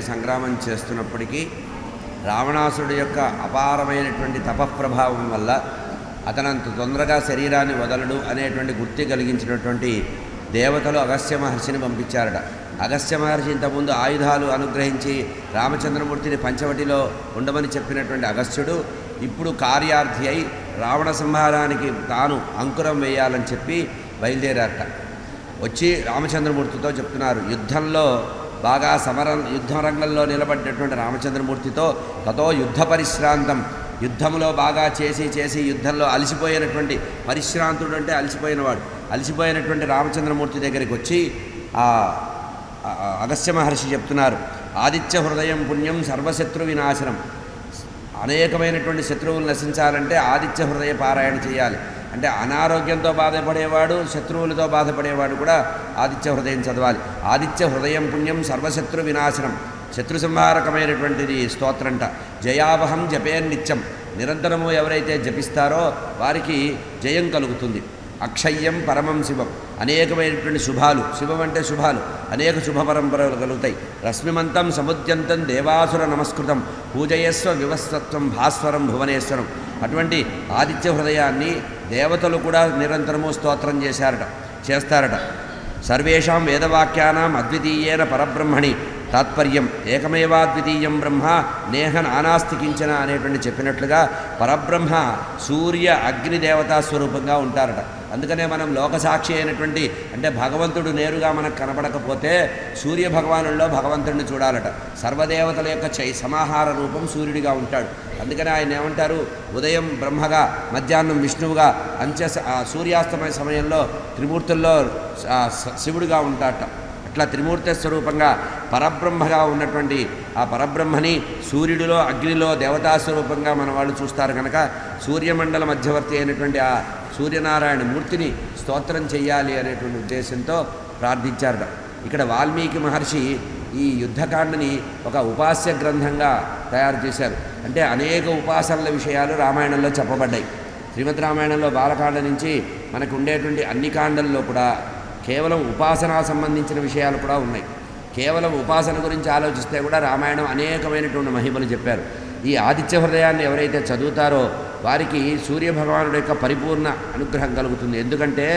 సంగ్రామం చేస్తున్నప్పటికీ రావణాసుడు యొక్క అపారమైనటువంటి తపప్రభావం వల్ల అతనంత తొందరగా శరీరాన్ని వదలడు అనేటువంటి గుర్తి కలిగించినటువంటి దేవతలు అగస్త్య మహర్షిని పంపించారట. అగస్త్య మహర్షి ఇంతకుముందు ఆయుధాలు అనుగ్రహించి రామచంద్రమూర్తిని పంచవటిలో ఉండమని చెప్పినటువంటి అగస్త్యుడు ఇప్పుడు కార్యార్థి అయి రావణ సంహారానికి తాను అంకురం వేయాలని చెప్పి బయలుదేరారట. వచ్చి రామచంద్రమూర్తితో చెప్తున్నారు యుద్ధంలో బాగా సమరం యుద్ధ రంగంలో నిలబడినటువంటి రామచంద్రమూర్తితో తతో యుద్ధ పరిశ్రాంతం. యుద్ధంలో బాగా చేసి చేసి యుద్ధంలో అలసిపోయినటువంటి పరిశ్రాంతుడు అంటే అలసిపోయినవాడు. అలసిపోయినటువంటి రామచంద్రమూర్తి దగ్గరికి వచ్చి ఆ అగస్త్య మహర్షి చెప్తున్నారు ఆదిత్య హృదయం పుణ్యం సర్వశత్రు వినాశనం. అనేకమైనటువంటి శత్రువులు నశించాలంటే ఆదిత్య హృదయ పారాయణ చేయాలి. అంటే అనారోగ్యంతో బాధపడేవాడు శత్రువులతో బాధపడేవాడు కూడా ఆదిత్య హృదయం చదవాలి. ఆదిత్య హృదయం పుణ్యం సర్వశత్రు వినాశనం. శత్రు సంహారకమైనటువంటిది స్తోత్రంట. జయావహం జపే నిత్యం. నిరంతరము ఎవరైతే జపిస్తారో వారికి జయం కలుగుతుంది. అక్షయ్యం పరమం శివం. అనేకమైనటువంటి శుభాలు. శివం అంటే శుభాలు. అనేక శుభ పరంపరలు కలుగుతాయి. రశ్మిమంతం సముద్యంతం దేవాసుర నమస్కృతం. పూజయస్వ వివస్వత్వం భాస్వరం భువనేశ్వరం. అటువంటి ఆదిత్య హృదయాన్ని దేవతలు కూడా నిరంతరము స్తోత్రం చేశారట చేస్తారట. సర్వేషాం వేదవాక్యానాం అద్వితీయేన పరబ్రహ్మణి తాత్పర్యం ఏకమేవాద్వితీయం బ్రహ్మ నేహ నానాస్తి కించన అనేటువంటి చెప్పినట్లుగా పరబ్రహ్మ సూర్య అగ్ని దేవతా స్వరూపంగా ఉంటారట. అందుకనే మనం లోకసాక్షి అయినటువంటి అంటే భగవంతుడు నేరుగా మనకు కనపడకపోతే సూర్య భగవానుల్లో భగవంతుడిని చూడాలట. సర్వదేవతల యొక్క చై సమాహార రూపం సూర్యుడిగా ఉంటాడు. అందుకని ఆయన ఏమంటారు? ఉదయం బ్రహ్మగా మధ్యాహ్నం విష్ణువుగా అంచె సూర్యాస్తమయ సమయంలో త్రిమూర్తుల్లో శివుడిగా ఉంటాడట. అట్లా త్రిమూర్తి స్వరూపంగా పరబ్రహ్మగా ఉన్నటువంటి ఆ పరబ్రహ్మని సూర్యుడిలో అగ్నిలో దేవతా స్వరూపంగా మన వాళ్ళు చూస్తారు కనుక సూర్యమండల మధ్యవర్తి అయినటువంటి ఆ సూర్యనారాయణ మూర్తిని స్తోత్రం చేయాలి అనేటువంటి ఉద్దేశంతో ప్రార్థించారట. ఇక్కడ వాల్మీకి మహర్షి ఈ యుద్ధకాండని ఒక ఉపాస్య గ్రంథంగా తయారు చేశారు. అంటే అనేక ఉపాసనల విషయాలు రామాయణంలో చెప్పబడ్డాయి. శ్రీమద్ రామాయణంలో బాలకాండ నుంచి మనకు ఉండేటువంటి అన్ని కాండల్లో కూడా కేవలం ఉపాసనా సంబంధించిన విషయాలు కూడా ఉన్నాయి. కేవలం ఉపాసన గురించి ఆలోచిస్తే కూడా రామాయణం అనేకమైనటువంటి మహిమలు చెప్పారు. ఈ ఆదిత్య హృదయాన్ని ఎవరైతే చదువుతారో వారికి సూర్యభగవానుడు యొక్క పరిపూర్ణ అనుగ్రహం కలుగుతుంది. ఎందుకంటే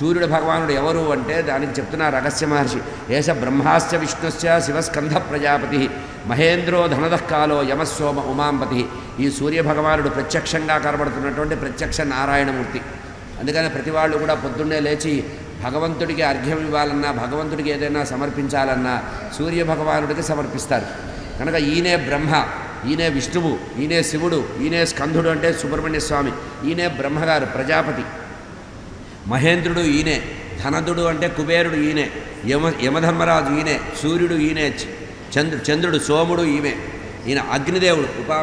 సూర్యుడు భగవానుడు ఎవరు అంటే దానికి చెప్తున్న రహస్య మహర్షి ఏష బ్రహ్మాశ్చ విష్ణుశ్చ శివస్కంధ ప్రజాపతి మహేంద్రో ధనదఃకాలో యమస్సోమ ఉమాంపతి. ఈ సూర్య భగవానుడు ప్రత్యక్షంగా కనబడుతున్నటువంటి ప్రత్యక్ష నారాయణమూర్తి. అందుకని ప్రతి వాళ్ళు కూడా పొద్దున్నే లేచి భగవంతుడికి అర్ఘ్యం ఇవ్వాలన్నా భగవంతుడికి ఏదైనా సమర్పించాలన్నా సూర్య భగవానుడికి సమర్పిస్తారు. కనుక ఈయనే బ్రహ్మ ఈయనే విష్ణువు ఈయనే శివుడు ఈయనే స్కంధుడు అంటే సుబ్రహ్మణ్య స్వామి ఈయనే బ్రహ్మగారు ప్రజాపతి. మహేంద్రుడు ఈయనే ధనదుడు అంటే కుబేరుడు ఈయనే యమ యమధర్మరాజు ఈయనే సూర్యుడు ఈయనే చంద్రు చంద్రుడు సోముడు ఈమె ఈయన అగ్నిదేవుడు ఉపా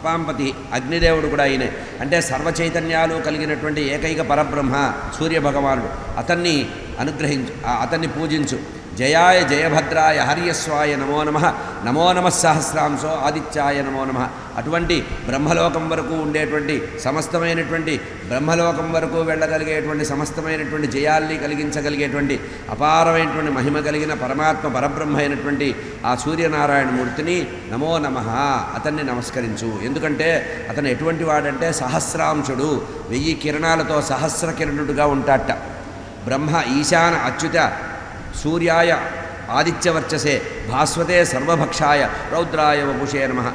పపాంపతి అగ్నిదేవుడు కూడా ఆయనే. అంటే సర్వ చైతన్యాలు కలిగినటువంటి ఏకైక పరబ్రహ్మ సూర్యభగవానుడు. అతన్ని అనుగ్రహించు అతన్ని పూజించు. జయాయ జయభద్రాయ హర్యస్వాయ నమో నమ. నమో నమ సహస్రాంశో ఆదిత్యాయ నమో నమ. అటువంటి బ్రహ్మలోకం వరకు ఉండేటువంటి సమస్తమైనటువంటి బ్రహ్మలోకం వరకు వెళ్ళగలిగేటువంటి సమస్తమైనటువంటి జయాల్ని కలిగించగలిగేటువంటి అపారమైనటువంటి మహిమ కలిగిన పరమాత్మ పరబ్రహ్మ అయినటువంటి ఆ సూర్యనారాయణమూర్తిని నమో నమ అతన్ని నమస్కరించు. ఎందుకంటే అతను ఎటువంటి వాడంటే సహస్రాంశుడు. వెయ్యి కిరణాలతో సహస్ర కిరణుడుగా ఉంటాట బ్రహ్మ ఈశాన అచ్యుత సూర్యాయ ఆదిత్యవర్చసే భాస్వతే సర్వభక్షాయ రౌద్రాయ వపుషే నమ.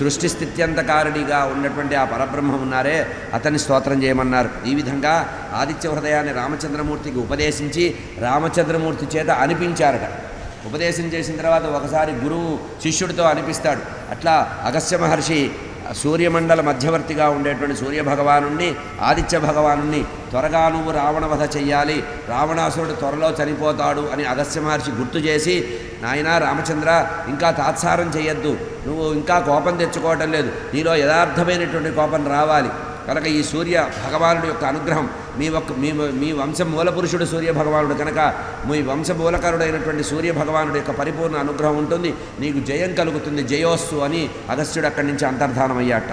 సృష్టి స్థిత్యంతకారిణిగా ఉన్నటువంటి ఆ పరబ్రహ్మ ఉన్నారే అతన్ని స్తోత్రం చేయమన్నారు. ఈ విధంగా ఆదిత్య హృదయాన్ని రామచంద్రమూర్తికి ఉపదేశించి రామచంద్రమూర్తి చేత అనిపించారట. ఉపదేశం చేసిన తర్వాత ఒకసారి గురువు శిష్యుడితో అనిపిస్తాడు. అట్లా అగస్త్య మహర్షి సూర్యమండల మధ్యవర్తిగా ఉండేటువంటి సూర్య భగవానుణ్ణి ఆదిత్య భగవానుణ్ణి త్వరగా నువ్వు రావణవధ చెయ్యాలి. రావణాసురుడు త్వరలో చనిపోతాడు అని అగస్త్య మహర్షి గుర్తు చేసి నాయనా రామచంద్ర ఇంకా తాత్సారం చేయొద్దు నువ్వు ఇంకా కోపం తెచ్చుకోవటం లేదు. నీలో యథార్థమైనటువంటి కోపం రావాలి. కనుక ఈ సూర్య భగవానుడి యొక్క అనుగ్రహం మీ ఒక్క మీ మీ వంశ మూలపురుషుడు సూర్య భగవానుడు కనుక మీ వంశ మూలకరుడైనటువంటి సూర్య భగవానుడి యొక్క పరిపూర్ణ అనుగ్రహం ఉంటుంది. నీకు జయం కలుగుతుంది. జయోస్సు అని అగస్త్యుడు అక్కడి నుంచి అంతర్ధానమయ్యాట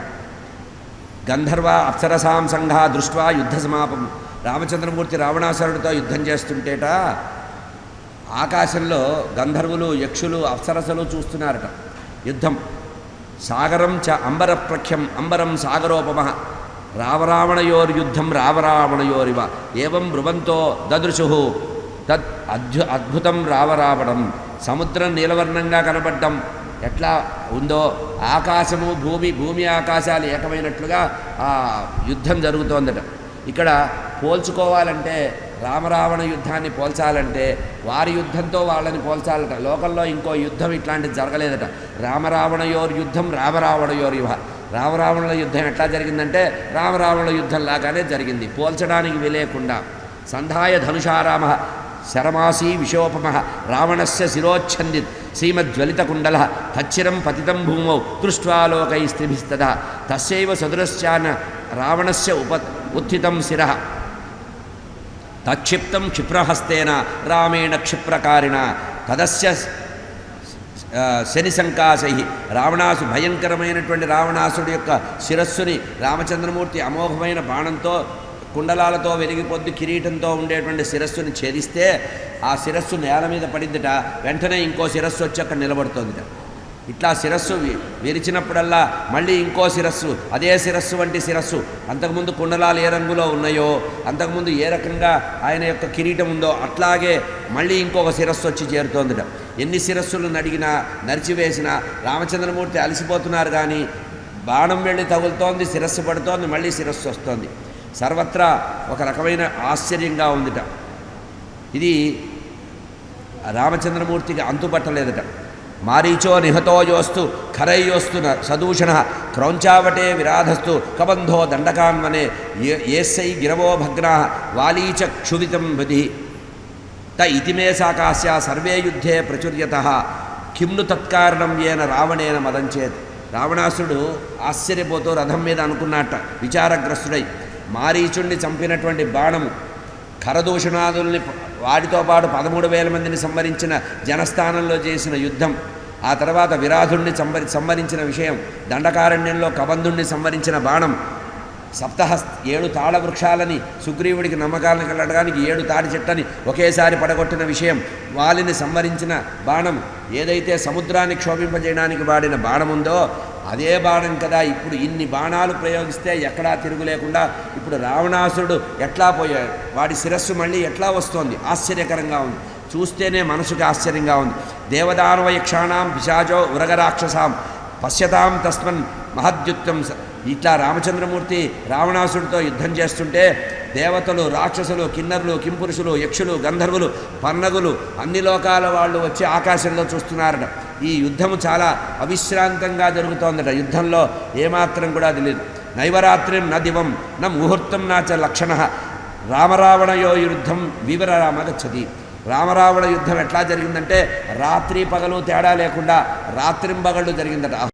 గంధర్వ అప్సరసాం సంఘ దృష్ట్వా యుద్ధ సమాపం. రామచంద్రమూర్తి రావణాసురుడితో యుద్ధం చేస్తుంటేట ఆకాశంలో గంధర్వులు యక్షులు అప్సరసలు చూస్తున్నారట. యుద్ధం. సాగరం చ అంబర ప్రఖ్యం అంబరం సాగరోపమ రావరావణయోర్యుద్ధం రావరావణయోరివ. ఏవం బ్రువంతో దదృశు. తద్ అద్భు అద్భుతం రావరావణం. సముద్రం నీలవర్ణంగా కనబడ్డం ఎట్లా ఉందో? ఆకాశము భూమి భూమి ఆకాశాలు ఏకమైనట్లుగా ఆ యుద్ధం జరుగుతోందట. ఇక్కడ పోల్చుకోవాలంటే రామరావణ యుద్ధాన్ని పోల్చాలంటే వారి యుద్ధంతో వాళ్ళని పోల్చాలట. లోకంలో ఇంకో యుద్ధం ఇట్లాంటిది జరగలేదట. రామరావణయోర్ యుద్ధం రామరావణయోర్ యువ రామరావణుల యుద్ధం ఎట్లా జరిగిందంటే రామరావణుల యుద్ధం లాగానే జరిగింది. పోల్చడానికి విలేకుండా సంధాయ ధనుషారామ శరమాసీ విశోపమ రావణస్య శిరోచ్ఛందిత్ శ్రీమజ్వలితకుండల తచ్చిరం పతితం భూమౌ దృష్ట్వాలోకై దృష్ట్వాలోకైస్త్రిభిస్తద తస్యైవ సదురశ్చాన రావణస్య ఉప ఉత్థితం శిర తక్షిప్తం క్షిప్రహస్తేన రామేణ క్షిప్రకారిణ తదస్య శని సంకాశై రావణాసు భయంకరమైనటువంటి రావణాసుడి యొక్క శిరస్సుని రామచంద్రమూర్తి అమోఘమైన బాణంతో కుండలాలతో వెలిగిపోద్ది కిరీటంతో ఉండేటువంటి శిరస్సుని ఛేదిస్తే ఆ శిరస్సు నేల మీద పడిందిట వెంటనే ఇంకో శిరస్సు వచ్చి అక్కడ నిలబడుతోందిట. ఇట్లా శిరస్సు విరిచినప్పుడల్లా మళ్ళీ ఇంకో శిరస్సు అదే శిరస్సు వంటి శిరస్సు. అంతకుముందు కుండలాలు ఏ రంగులో ఉన్నాయో అంతకుముందు ఏ రకంగా ఆయన యొక్క కిరీటం ఉందో అట్లాగే మళ్ళీ ఇంకొక శిరస్సు వచ్చి చేరుతోందిట. ఎన్ని శిరస్సులు నడిగినా నరిచివేసినా రామచంద్రమూర్తి అలసిపోతున్నారు కానీ బాణం వెళ్ళి తగులుతోంది శిరస్సు పడుతోంది మళ్ళీ శిరస్సు వస్తోంది. సర్వత్రా ఒక రకమైన ఆశ్చర్యంగా ఉందిట. ఇది రామచంద్రమూర్తికి అంతుపట్టలేదట. మారీచో నిహతోయోస్తు ఖరయ్యోస్తు సదూషణ క్రౌంచావటే విరాధస్తు కబంధో దండకాన్వనే ఏస్సై గిరవో భగ్నా వాలీచ క్షువితం బుధి త ఇతి మే సాకాస్య సర్వే యుద్ధే ప్రచుర్యత. కిమ్ను తత్కారణం ఏన రావణేన మదంచేత్. రావణాసుడు ఆశ్చర్యపోతూ రథం మీద అనుకున్నట్ట విచారగ్రస్తుడై. మారీచుణ్ణి చంపినటువంటి బాణము ఖరదూషణాదుల్ని వాటితో పాటు పదమూడు వేల మందిని సంహరించిన జనస్థానంలో చేసిన యుద్ధం ఆ తర్వాత విరాధుణ్ణి సంహరి సంహరించిన విషయం దండకారణ్యంలో కబంధుణ్ణి సంహరించిన బాణం సప్తహస్ ఏడు తాళ వృక్షాలని సుగ్రీవుడికి నమ్మకాలను కలగడానికి ఏడు తాడి చెట్టని ఒకేసారి పడగొట్టిన విషయం వాలిని సంవరించిన బాణం ఏదైతే సముద్రాన్ని క్షోభింపజేయడానికి వాడిన బాణం ఉందో అదే బాణం కదా ఇప్పుడు ఇన్ని బాణాలు ప్రయోగిస్తే ఎక్కడా తిరుగు లేకుండా ఇప్పుడు రావణాసురుడు ఎట్లా పోయాడు? వాడి శిరస్సు మళ్ళీ ఎట్లా వస్తోంది? ఆశ్చర్యకరంగా ఉంది. చూస్తేనే మనసుకి ఆశ్చర్యంగా ఉంది. దేవదానవ యక్షాణం పిశాచో ఉరగరాక్షసాం పశ్యతాం తస్మన్ మహద్యుక్తం స- ఇట్లా రామచంద్రమూర్తి రావణాసుడితో యుద్ధం చేస్తుంటే దేవతలు రాక్షసులు కిన్నరులు కింపురుషులు యక్షులు గంధర్వులు పన్నగులు అన్ని లోకాల వాళ్ళు వచ్చి ఆకాశంలో చూస్తున్నారట. ఈ యుద్ధము చాలా అవిశ్రాంతంగా జరుగుతోందట. యుద్ధంలో ఏమాత్రం కూడా తెలియదు నైవరాత్రిం న దివం న ముహూర్తం నాచ లక్షణ. రామరావణయో యుద్ధం వివరరామ గచ్చతి రామరావణ యుద్ధం ఎట్లా జరిగిందంటే రాత్రి పగలు తేడా లేకుండా రాత్రింబగళ్ళు జరిగిందట.